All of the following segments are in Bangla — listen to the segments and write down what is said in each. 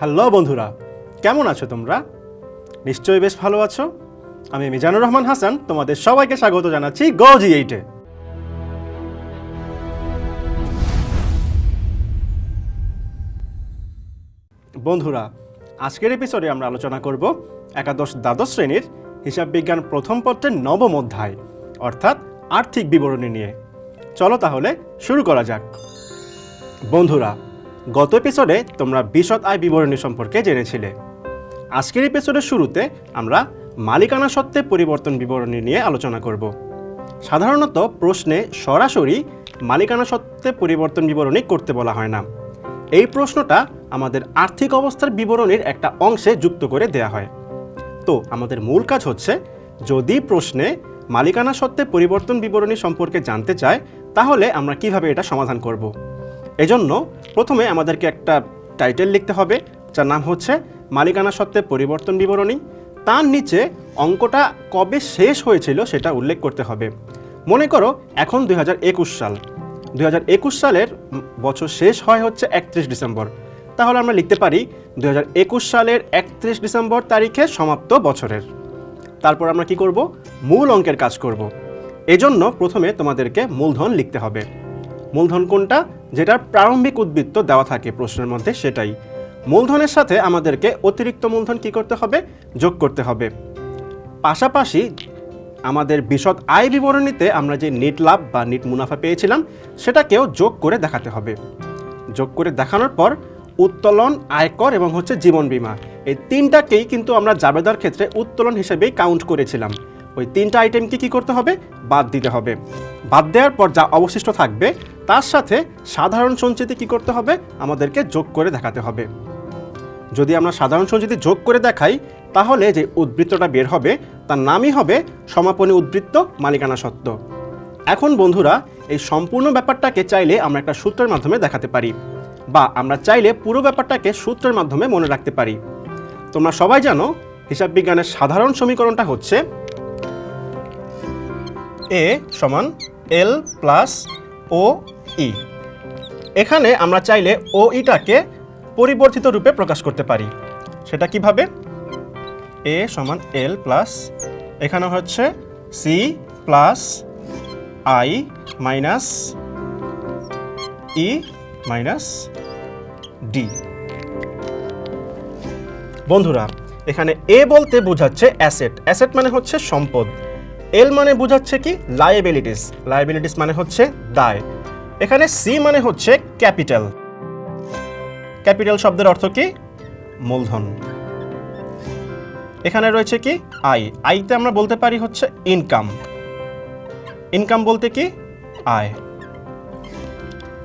হ্যালো বন্ধুরা, কেমন আছো তোমরা? নিশ্চয়ই বেশ ভালো আছো। আমি মিজানুর রহমান হাসান, তোমাদের সবাইকে স্বাগত জানাচ্ছি গজি এইটে বন্ধুরা, আজকের এপিসোডে আমরা আলোচনা করব একাদশ দ্বাদশ শ্রেণির হিসাব বিজ্ঞান প্রথম পত্রের নবম অধ্যায়, অর্থাৎ আর্থিক বিবরণী নিয়ে। চলো তাহলে শুরু করা যাক। বন্ধুরা গত এপিসোডে তোমরা বিশদ আয় বিবরণী সম্পর্কে জেনেছিলে। আজকের এপিসোডের শুরুতে আমরা মালিকানা সত্ত্বে পরিবর্তন বিবরণী নিয়ে আলোচনা করব। সাধারণত প্রশ্নে সরাসরি মালিকানা সত্ত্বে পরিবর্তন বিবরণী করতে বলা হয় না। এই প্রশ্নটা আমাদের আর্থিক অবস্থার বিবরণীর একটা অংশে যুক্ত করে দেয়া হয়। তো আমাদের মূল কাজ হচ্ছে, যদি প্রশ্নে মালিকানা সত্ত্বে পরিবর্তন বিবরণী সম্পর্কে জানতে চায়, তাহলে আমরা কীভাবে এটা সমাধান করব? এজন্য প্রথমে আমাদেরকে একটা টাইটেল লিখতে হবে, যার নাম হচ্ছে মালিকানা সত্ত্বে পরিবর্তন বিবরণী। তার নিচে অঙ্কটা কবে শেষ হয়েছিল সেটা উল্লেখ করতে হবে। মনে করো এখন দু হাজার একুশ সাল। দু হাজার একুশ সালের বছর শেষ হয় হচ্ছে একত্রিশ ডিসেম্বর। তাহলে আমরা লিখতে পারি দু হাজার একুশ সালের একত্রিশ ডিসেম্বর তারিখে সমাপ্ত বছরের। তারপর আমরা কি করব? মূল অঙ্কের কাজ করব। এজন্য প্রথমে তোমাদেরকে মূলধন লিখতে হবে। মূলধন কোনটা? যেটার প্রারম্ভিক উদ্বৃত্ত দেওয়া থাকে প্রশ্নের মধ্যে সেটাই। মূলধনের সাথে আমাদেরকে অতিরিক্ত মূলধন কি করতে হবে? যোগ করতে হবে। পাশাপাশি আমাদের বিশদ আয় বিবরণীতে আমরা যে নেট লাভ বা নেট মুনাফা পেয়েছিলাম, সেটাকেও যোগ করে দেখাতে হবে। যোগ করে দেখানোর পর উত্তোলন, আয়কর এবং হচ্ছে জীবন বীমা, এই তিনটাকেই কিন্তু আমরা জাবেদার ক্ষেত্রে উত্তোলন হিসেবেই কাউন্ট করেছিলাম। ওই তিনটা আইটেমকে কি করতে হবে? বাদ দিতে হবে। বাদ দেওয়ার পর যা অবশিষ্ট থাকবে তার সাথে সাধারণ সঞ্চিতি কি করতে হবে? আমাদেরকে যোগ করে দেখাতে হবে। যদি আমরা সাধারণ সঞ্চিতি যোগ করে দেখাই, তাহলে যে উদ্বৃত্তটা বের হবে, তার নামই হবে সমাপনী উদ্বৃত্ত মালিকানা সত্ত্ব এখন বন্ধুরা, এই সম্পূর্ণ ব্যাপারটাকে চাইলে আমরা একটা সূত্রের মাধ্যমে দেখাতে পারি, বা আমরা চাইলে পুরো ব্যাপারটাকে সূত্রের মাধ্যমে মনে রাখতে পারি। তোমরা সবাই জানো, হিসাব বিজ্ঞানের সাধারণ সমীকরণটা হচ্ছে এ সমান এল প্লাস ও ই। এখানে আমরা চাইলে ও ইটাকে পরিবর্তিত রূপে প্রকাশ করতে পারি। সেটা কীভাবে? এ সমান এল প্লাস, এখানে হচ্ছে C plus I minus E minus D. বন্ধুরা, এখানে এ বলতে বোঝাচ্ছে অ্যাসেট। অ্যাসেট মানে হচ্ছে সম্পদ। এল মানে বোঝাচ্ছে কি? লাইবিলিটিস লাইবিলিটিস মানে হচ্ছে দায়। এখানে সি মানে হচ্ছে ক্যাপিটাল। ক্যাপিটাল শব্দের অর্থ কি? মূলধন। এখানে রয়েছে কি? আই আইতে আমরা বলতে পারি হচ্ছে ইনকাম ইনকাম বলতে কি? আয়।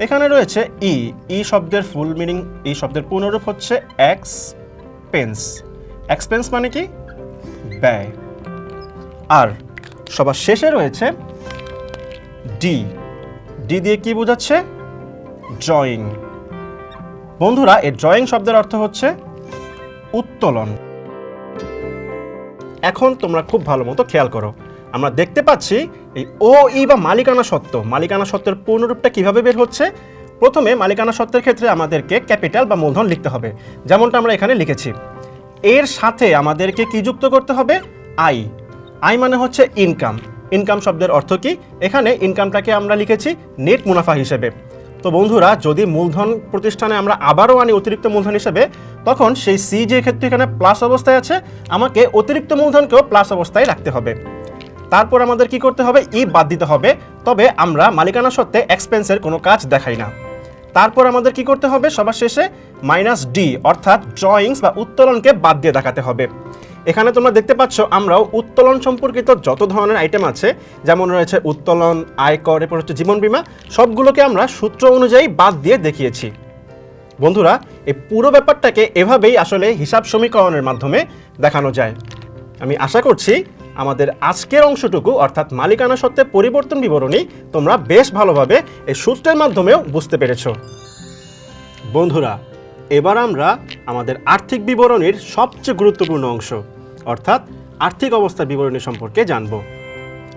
এখানে রয়েছে ই ই শব্দের ফুল মিনিং ই শব্দের পুনরূপ হচ্ছে এক্সপেন্স এক্সপেন্স মানে কি? ব্যয়। আর সবার শেষে রয়েছে ডি ডি দিয়ে কি বোঝাচ্ছে? ড্রয়িং বন্ধুরা, এই ড্রয়িং শব্দের অর্থ হচ্ছে উত্তোলন। এখন তোমরা খুব ভালো মতো খেয়াল করো। আমরা দেখতে পাচ্ছি এই ও, ই বা মালিকানা সত্ত্ব। মালিকানা সত্ত্বের পূর্ণরূপটা কীভাবে বের হচ্ছে? প্রথমে মালিকানা সত্ত্বের ক্ষেত্রে আমাদেরকে ক্যাপিটাল বা মূলধন লিখতে হবে। যেমনটা আমরা এখানে লিখেছি। এর সাথে আমাদেরকে কি যুক্ত করতে হবে? আই। আই মানে হচ্ছে ইনকাম ইনকাম শব্দের অর্থ কি? এখানে ইনকামটাকে আমরা লিখেছি নেট মুনাফা হিসেবে। তো বন্ধুরা, যদি মূলধন প্রতিষ্ঠানে আমরা আবারও আনি অতিরিক্ত মূলধন হিসেবে, তখন সেই সি যে ক্ষেত্রে এখানে প্লাস অবস্থায় আছে। আমাকে অতিরিক্ত মূলধনকেও প্লাস অবস্থায় রাখতে হবে। তারপর আমাদের কি করতে হবে? ই বাদ দিতে হবে। তবে আমরা মালিকানা সত্ত্বে এক্সপেন্সের কোনো কাজ দেখাই না। তারপর আমাদের কি করতে হবে? সবার শেষে মাইনাস ডি অর্থাৎ ড্রয়িংস বা উত্তোলনকে বাদ দিয়ে দেখাতে হবে। এখানে তোমরা দেখতে পাচ্ছ, আমরাও উত্তোলন সম্পর্কিত যত ধরনের আইটেম আছে, যেমন রয়েছে উত্তোলন, আয়কর, এরপর হচ্ছে জীবন বীমা, সবগুলোকে আমরা সূত্র অনুযায়ী বাদ দিয়ে দেখিয়েছি। বন্ধুরা, এই পুরো ব্যাপারটাকে এভাবেই আসলে হিসাব সমীকরণের মাধ্যমে দেখানো যায়। আমি আশা করছি আমাদের আজকের অংশটুকু, অর্থাৎ মালিকানা সত্ত্বে পরিবর্তন বিবরণী, তোমরা বেশ ভালোভাবে এই সূত্রের মাধ্যমেও বুঝতে পেরেছ। বন্ধুরা এবার আমরা আমাদের আর্থিক বিবরণীর সবচেয়ে গুরুত্বপূর্ণ অংশ, অর্থাৎ আর্থিক অবস্থার বিবরণী সম্পর্কে জানব।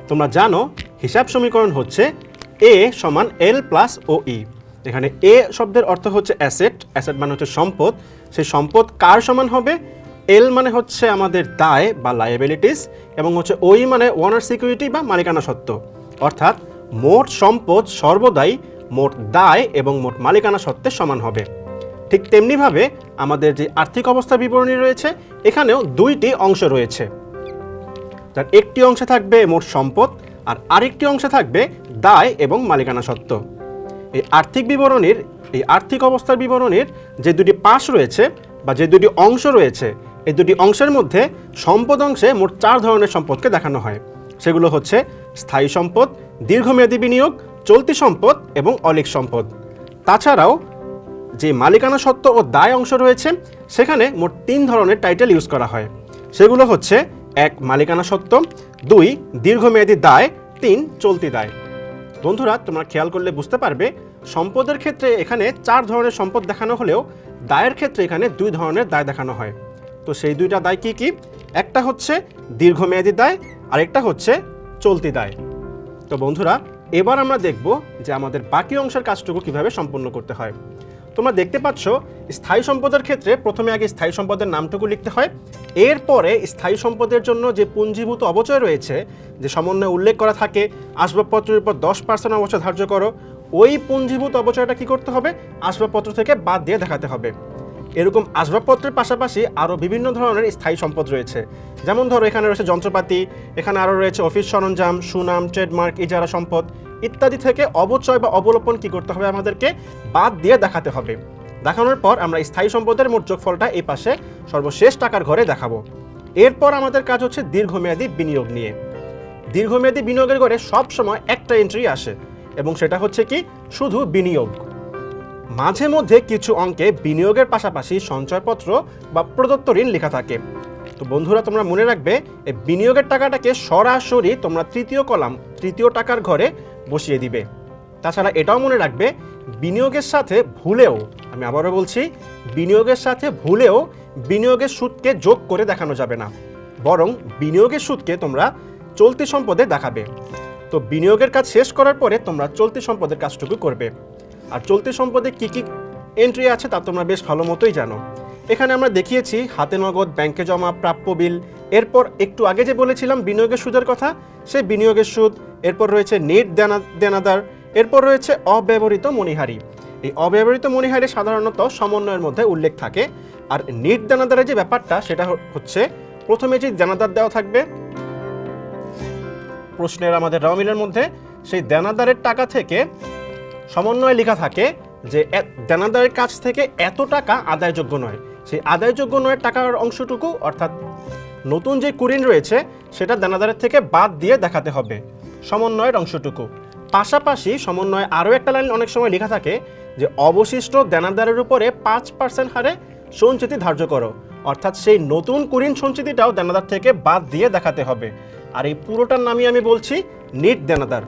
তোমরা জানো, হিসাব সমীকরণ হচ্ছে এ সমান এল প্লাস ও ই এখানে এ শব্দের অর্থ হচ্ছে অ্যাসেট অ্যাসেট মানে হচ্ছে সম্পদ। সেই সম্পদ কার সমান হবে? এল মানে হচ্ছে আমাদের দায় বা লায়াবিলিটিস এবং হচ্ছে ওই মানে ওনার সিকিউরিটি বা মালিকানা সত্ত্ব। অর্থাৎ মোট সম্পদ সর্বদাই মোট দায় এবং মোট মালিকানা সত্ত্বের সমান হবে। ঠিক তেমনিভাবে আমাদের যে আর্থিক অবস্থার বিবরণী রয়েছে, এখানেও দুইটি অংশ রয়েছে। তার একটি অংশে থাকবে মোট সম্পদ, আর আরেকটি অংশে থাকবে দায় এবং মালিকানা সত্ত্ব। এই আর্থিক বিবরণীর, এই আর্থিক অবস্থার বিবরণীর যে দুটি পাশ রয়েছে বা যে দুটি অংশ রয়েছে, এই দুটি অংশের মধ্যে সম্পদ অংশে মোট চার ধরনের সম্পদকে দেখানো হয়। সেগুলো হচ্ছে স্থায়ী সম্পদ, দীর্ঘমেয়াদী বিনিয়োগ, চলতি সম্পদ এবং অলিক সম্পদ। তাছাড়াও যে মালিকানা সত্ত্ব ও দায় অংশ রয়েছে, সেখানে মোট তিন ধরনের টাইটেল ইউজ করা হয়। সেগুলো হচ্ছে, এক, মালিকানা সত্ত্ব, দুই, দীর্ঘমেয়াদী দায়, তিন, চলতি দায়। বন্ধুরা, তোমরা খেয়াল করলে বুঝতে পারবে, সম্পদের ক্ষেত্রে এখানে চার ধরনের সম্পদ দেখানো হলেও দায়ের ক্ষেত্রে এখানে দুই ধরনের দায় দেখানো হয়। তো সেই দুইটা দায় কি কি? একটা হচ্ছে দীর্ঘমেয়াদী দায়, আরেকটা হচ্ছে চলতি দায়। তো বন্ধুরা, এবার আমরা দেখব যে আমাদের বাকি অংশের কাজটুকু কীভাবে সম্পন্ন করতে হয়। তোমরা দেখতে পাচ্ছ, স্থায়ী সম্পদের ক্ষেত্রে প্রথমে আগে স্থায়ী সম্পদের নামটুকু লিখতে হয়। এরপরে স্থায়ী সম্পদের জন্য যে পুঞ্জীভূত অবচয় রয়েছে, যে সমন্বয়ে উল্লেখ করা থাকে, আসবাবপত্রের উপর দশ পার্সেন্ট অবচয় ধার্য করো, ওই পুঞ্জীভূত অবচয়টা কি করতে হবে? আসবাবপত্র থেকে বাদ দিয়ে দেখাতে হবে। এরকম আসবাবপত্রের পাশাপাশি আরও বিভিন্ন ধরনের স্থায়ী সম্পদ রয়েছে। যেমন ধরো, এখানে রয়েছে যন্ত্রপাতি, এখানে আরও রয়েছে অফিস সরঞ্জাম, সুনাম, ট্রেডমার্ক, ইজারা সম্পদ। ইত্যাদি থেকে অবচয় বা অবলোপন কি করতে হবে আমাদেরকে বাদ দিয়ে দেখাতে হবে। দেখানোর পর আমরা স্থায়ী সম্পদের মোট যোগফলটা এই পাশে সর্বশেষ টাকার ঘরে দেখাবো। এরপর আমাদের কাজ হচ্ছে দীর্ঘমেয়াদী বিনিয়োগ নিয়ে। দীর্ঘমেয়াদী বিনিয়োগের ঘরে সব সময় একটা এন্ট্রি আসে এবং সেটা হচ্ছে কি? শুধু বিনিয়োগ। মাঝে মধ্যে কিছু অঙ্কে বিনিয়োগের পাশাপাশি সঞ্চয়পত্র বা প্রদত্ত ঋণ লেখা থাকে। তো বন্ধুরা, তোমরা মনে রাখবে, এই বিনিয়োগের টাকাটাকে সরাসরি তোমরা তৃতীয় কলাম, তৃতীয় টাকার ঘরে বসিয়ে দিবে। তাছাড়া এটাও মনে রাখবে, বিনিয়োগের সাথে ভুলেও, আমি আবারও বলছি, বিনিয়োগের সাথে ভুলেও বিনিয়োগের সুদকে যোগ করে দেখানো যাবে না। বরং বিনিয়োগের সুদকে তোমরা চলতি সম্পদে দেখাবে। তো বিনিয়োগের কাজ শেষ করার পরে তোমরা চলতি সম্পদের কাজটুকু করবে। আর চলতি সম্পদে কি কি এন্ট্রি আছে তা তোমরা বেশ ভালো মতোই জানো। এখানে আমরা দেখিয়েছি হাতে নগদ ব্যাংকে জমা, প্রাপ্য বিল, এরপর একটু আগে যে বলেছিলাম বিনিয়োগের সুদের কথা, সেই বিনিয়োগের সুদ, এরপর রয়েছে নেট দেনা দেনাদার, এরপর রয়েছে অব্যবহৃত মণিহারি। এই অব্যবহৃত মণিহারি সাধারণত সমন্বয়ের মধ্যে উল্লেখ থাকে। আর নেট দেনাদারের যে ব্যাপারটা, সেটা হচ্ছে প্রথমে যে দেনাদার দেওয়া থাকবে, প্রশ্নের আমাদের রামিলের মধ্যে, সেই দেনাদারের টাকা থেকে সমন্বয়ে লেখা থাকে যে দেনাদারের কাছ থেকে এত টাকা আদায়যোগ্য নয়। সেই আদায়যোগ্য নয় টাকার অংশটুকু, অর্থাৎ নতুন যে কুরিন রয়েছে, সেটা দেনাদারের থেকে বাদ দিয়ে দেখাতে হবে সমন্বয়ের অংশটুকু। পাশাপাশি সমন্বয়ে আরও একটা লাইন অনেক সময় লেখা থাকে যে, অবশিষ্ট দেনাদারের উপরে পাঁচ পার্সেন্ট হারে সঞ্চিতি ধার্য করো। অর্থাৎ সেই নতুন কুরিন সঞ্চিতিটাও দেনাদার থেকে বাদ দিয়ে দেখাতে হবে। আর এই পুরোটার নামই আমি বলছি নিট দেনাদার।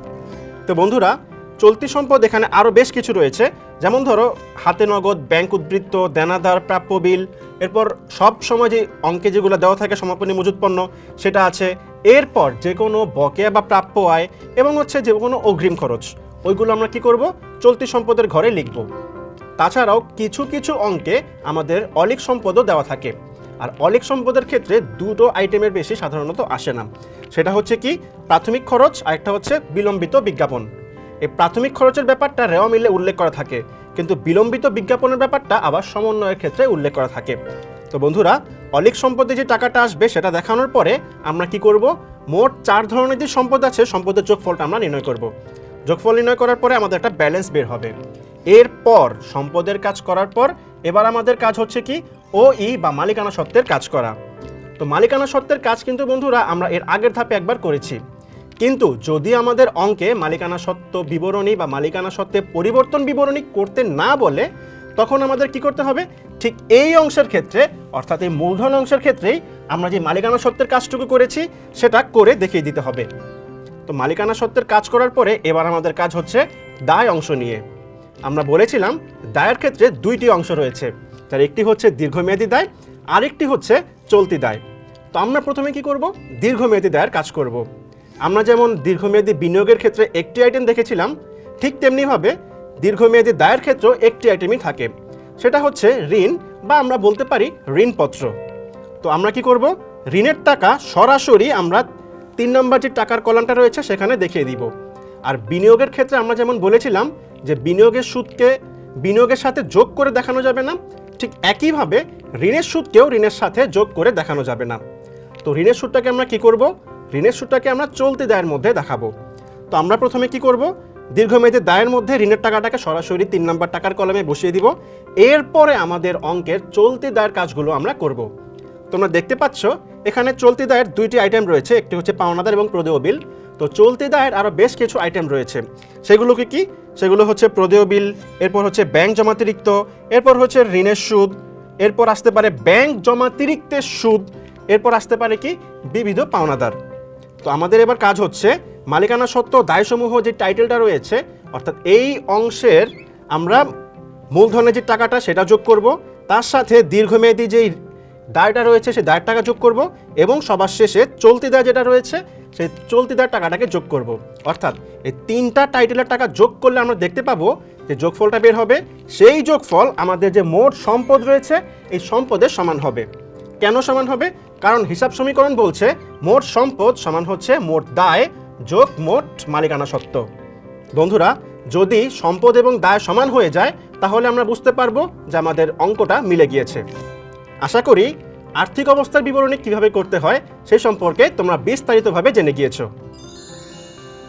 তো বন্ধুরা চলতি সম্পদ এখানে আরও বেশ কিছু রয়েছে। যেমন ধরো, হাতে নগদ, ব্যাংক উদ্বৃত্ত, দেনাদার, প্রাপ্য বিল, এরপর সব সময় যে অঙ্কে যেগুলো দেওয়া থাকে, সমাপনী মজুত পণ্য, সেটা আছে। এরপর যে কোনো বকেয়া বা প্রাপ্য আয় এবং হচ্ছে যে কোনো অগ্রিম খরচ, ওইগুলো আমরা কি করব? চলতি সম্পদের ঘরে লিখব। তাছাড়াও কিছু কিছু অঙ্কে আমাদের অলিক সম্পদও দেওয়া থাকে। আর অলিক সম্পদের ক্ষেত্রে দুটো আইটেমের বেশি সাধারণত আসে না। সেটা হচ্ছে কি? প্রাথমিক খরচ আর একটা হচ্ছে বিলম্বিত বিজ্ঞাপন। এই প্রাথমিক খরচের ব্যাপারটা রেওয়া মিলে উল্লেখ করা থাকে, কিন্তু বিলম্বিত বিজ্ঞাপনের ব্যাপারটা আবার সমন্বয়ের ক্ষেত্রে উল্লেখ করা থাকে। তো বন্ধুরা, অলিক সম্পদে যে টাকাটা আসবে সেটা দেখানোর পরে আমরা কি করব? মোট চার ধরনের যে সম্পদ আছে, সম্পদের যোগফলটা আমরা নির্ণয় করব। যোগফল নির্ণয় করার পরে আমাদের একটা ব্যালেন্স বের হবে। এরপর সম্পদের কাজ করার পর এবার আমাদের কাজ হচ্ছে কি? ও ই বা মালিকানা সত্ত্বের কাজ করা। তো মালিকানা সত্ত্বের কাজ কিন্তু বন্ধুরা আমরা এর আগের ধাপে একবার করেছি। কিন্তু যদি আমাদের অঙ্কে মালিকানা সত্ত্ব বিবরণী বা মালিকানা সত্ত্বে পরিবর্তন বিবরণী করতে না বলে, তখন আমাদের কি করতে হবে? ঠিক এই অংশের ক্ষেত্রে, অর্থাৎ এই মূলধন অংশের ক্ষেত্রেই আমরা যে মালিকানা সত্ত্বের কাজটুকু করেছি, সেটা করে দেখিয়ে দিতে হবে। তো মালিকানা সত্ত্বের কাজ করার পরে এবার আমাদের কাজ হচ্ছে দায় অংশ নিয়ে। আমরা বলেছিলাম, দায়ের ক্ষেত্রে দুইটি অংশ রয়েছে। তার একটি হচ্ছে দীর্ঘমেয়াদী দায়, আরেকটি হচ্ছে চলতি দায়। তো আমরা প্রথমে কি করব? দীর্ঘমেয়াদী দায়ের কাজ করব। আমরা যেমন দীর্ঘমেয়াদী বিনিয়োগের ক্ষেত্রে একটি আইটেম দেখেছিলাম, ঠিক তেমনিভাবে দীর্ঘমেয়াদী দায়ের ক্ষেত্রেও একটি আইটেমই থাকে। সেটা হচ্ছে ঋণ বা আমরা বলতে পারি ঋণপত্র। তো আমরা কি করব? ঋণের টাকা সরাসরি আমরা তিন নম্বর যে টাকার কলামটা রয়েছে সেখানে দেখিয়ে দিব। আর বিনিয়োগের ক্ষেত্রে আমরা যেমন বলেছিলাম যে বিনিয়োগের সুদকে বিনিয়োগের সাথে যোগ করে দেখানো যাবে না, ঠিক একইভাবে ঋণের সুদকেও ঋণের সাথে যোগ করে দেখানো যাবে না। তো ঋণের সুদটাকে আমরা কি করব? ঋণের সুদটাকে আমরা চলতি দায়ের মধ্যে দেখাবো। তো আমরা প্রথমে কি করব? দীর্ঘমেয়াদী দায়ের মধ্যে ঋণের টাকাটাকে সরাসরি তিন নম্বর টাকার কলমে বসিয়ে দিব। এরপরে আমাদের অঙ্কের চলতি দায়ের কাজগুলো আমরা করব। তোমরা দেখতে পাচ্ছ, এখানে চলতি দায়ের দুইটি আইটেম রয়েছে। একটি হচ্ছে পাওনাদার এবং প্রদেয় বিল। তো চলতি দায়ের আরও বেশ কিছু আইটেম রয়েছে। সেগুলোকে কি? সেগুলো হচ্ছে প্রদেয় বিল, এরপর হচ্ছে ব্যাংক জমাতিরিক্ত এরপর হচ্ছে ঋণের সুদ, এরপর আসতে পারে ব্যাংক জমাতিরিক্তের সুদ, এরপর আসতে পারে কি? বিবিধ পাওনাদার। তো আমাদের এবার কাজ হচ্ছে মালিকানা সত্ত্ব দায়সমূহ যে টাইটেলটা রয়েছে, অর্থাৎ এই অংশের আমরা মূলধনের যে টাকাটা সেটা যোগ করব, তার সাথে দীর্ঘমেয়াদী যেই দায়টা রয়েছে সেই দায়ের টাকা যোগ করব এবং সবার শেষে চলতি দায় যেটা রয়েছে সেই চলতি দায়ের টাকাটাকে যোগ করব। অর্থাৎ এই তিনটা টাইটেলের টাকা যোগ করলে আমরা দেখতে পাবো যে যোগফলটা বের হবে, সেই যোগফল আমাদের যে মোট সম্পদ রয়েছে, এই সম্পদের সমান হবে। কেন সমান হবে? কারণ হিসাব সমীকরণ বলছে, মোট সম্পদ সমান হচ্ছে মোট দায় যোগ মোট মালিকানা সত্ত্ব। বন্ধুরা, যদি সম্পদ এবং দায় সমান হয়ে যায়, তাহলে আমরা বুঝতে পারব যে আমাদের অঙ্কটা মিলে গিয়েছে। আশা করি আর্থিক অবস্থার বিবরণী কীভাবে করতে হয়, সে সম্পর্কে তোমরা বিস্তারিতভাবে জেনে গিয়েছো।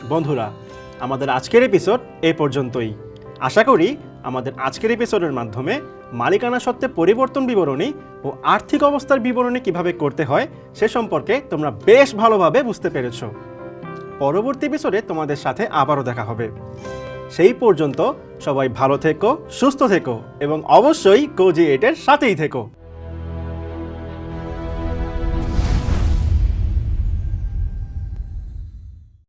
বন্ধুরা, আমাদের আজকের এপিসোড এই পর্যন্তই। আশা করি আমাদের আজকের এপিসোডের মাধ্যমে মালিকানা সত্ত্বে পরিবর্তন বিবরণী ও আর্থিক অবস্থার বিবরণী কীভাবে করতে হয় সে সম্পর্কে তোমরা বেশ ভালোভাবে বুঝতে পেরেছ। পরবর্তী এপিসোডে তোমাদের সাথে আবারও দেখা হবে। সেই পর্যন্ত সবাই ভালো থেকো, সুস্থ থেকো এবং অবশ্যই কোজি এটের সাথেই থেকো।